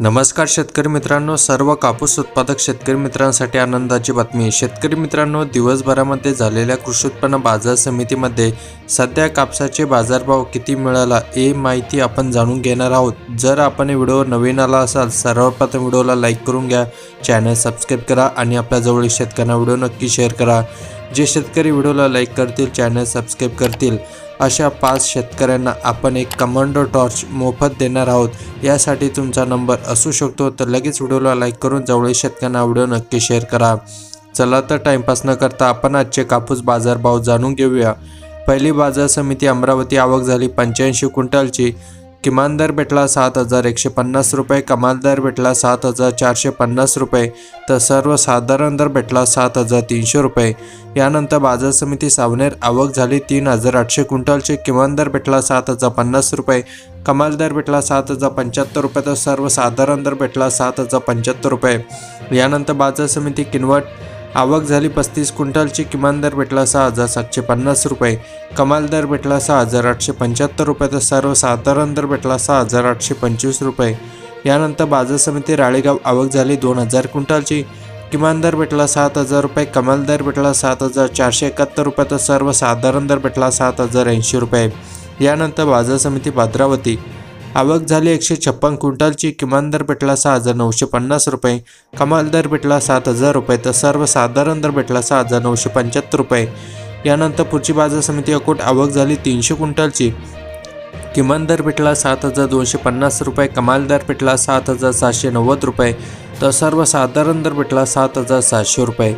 नमस्कार शेतकरी मित्रांनो सर्व कापूस उत्पादक शेतकरी मित्रांसाठी आनंदाची बातमी शेतकरी मित्रांनो दिवसभरामध्ये झालेल्या कृषी उत्पन्न बाजार समितीमध्ये सध्या कापसाचे बाजारभाव किती मिळाला हे माहिती आपण जाणून घेणार आहोत. जर आपण व्हिडिओ नवीन आला असाल सर्वप्रथम व्हिडिओला लाईक करून घ्या चॅनल सबस्क्राईब करा आणि आपल्या जवळील शेतकऱ्यांना व्हिडिओ नक्की शेअर करा. जे शेतकरी व्हिडिओला लाईक करतील चॅनल सबस्क्राईब करतील अशा पाच शेतकऱ्यांना आपण एक कमांडो टॉर्च मोफत देणार आहोत. यासाठी तुमचा नंबर असू शकतो तर लगेच व्हिडिओला लाईक करून जवळील शेतकऱ्यांना व्हिडिओ नक्की शेअर करा. चला तर टाइमपास न करता आपण आजचे कापूस बाजारभाव जाणून घेऊया. पहिली बाजार समिती अमरावती आवक झाली पंच्याऐंशी क्विंटलची. किमान दर भेटला सात हजार एकशे पन्नास रुपये कमाल दर भेटला सात हजार चारशे पन्नास रुपये तर सर्वसाधारण दर भेटला सात हजार तीनशे रुपये. यानंतर बाजार समिती सावनेर आवक झाली तीन हजार आठशे क्विंटलचे किमान दर भेटला सात हजार पन्नास रुपये कमाल दर भेटला सात हजार पंच्याहत्तर रुपये तर सर्वसाधारण दर भेटला सात हजार पंच्याहत्तर रुपये. यानंतर बाजार समिती किनवट आवक झाली पस्तीस क्विंटलची किमान दर भेटला सहा हजार सातशे पन्नास रुपये. कमाल दर भेटला सहा हजार आठशे पंच्याहत्तर रुपये तर सर्वसाधारण दर भेटला सहा हजार आठशे पंचवीस रुपये. यानंतर बाजार समिती राळेगाव आवक झाली दोन हजार क्विंटलची किमान दर भेटला सात हजार रुपये कमाल दर भेटला सात हजार चारशे एकाहत्तर रुपये तर सर्वसाधारण दर भेटला सात हजार ऐंशी रुपये. यानंतर बाजार समिती भद्रावती आवक झाली एकशे छप्पन क्विंटलची. किमान दर भेटला सहा हजार नऊशे पन्नास रुपये. कमाल दर भेटला सात हजार रुपये. तर सर्वसाधारण दर भेटला सहा हजार नऊशे पंच्याहत्तर रुपये. यानंतर पुढची बाजार समिती अकोट आवक झाली तीनशे क्विंटलची. किमान दर भेटला सात हजार दोनशे पन्नास रुपये. कमाल दर भेटला सात हजार सातशे नव्वद रुपये. तर सर्वसाधारण दर भेटला सात हजार सातशे रुपये.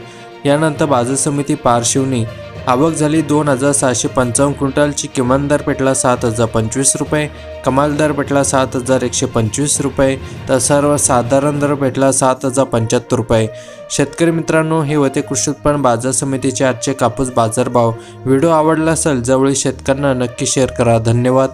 यानंतर बाजार समिती पारशिवनी आवक झाली दोन हजार सहाशे पंचावन्न क्विंटलची. किमान दर पेटला सात हजार पंचवीस रुपये कमाल दर पेटला सात हजार एकशे पंचवीस रुपये तर सर्वसाधारण दर पेटला सात हजार पंच्याहत्तर रुपये. शेतकरी मित्रांनो हे होते कृषी उत्पन्न बाजार समितीचे आजचे कापूस बाजारभाव. व्हिडिओ आवडला असेल जवळील शेतकऱ्यांना नक्की शेअर करा. धन्यवाद.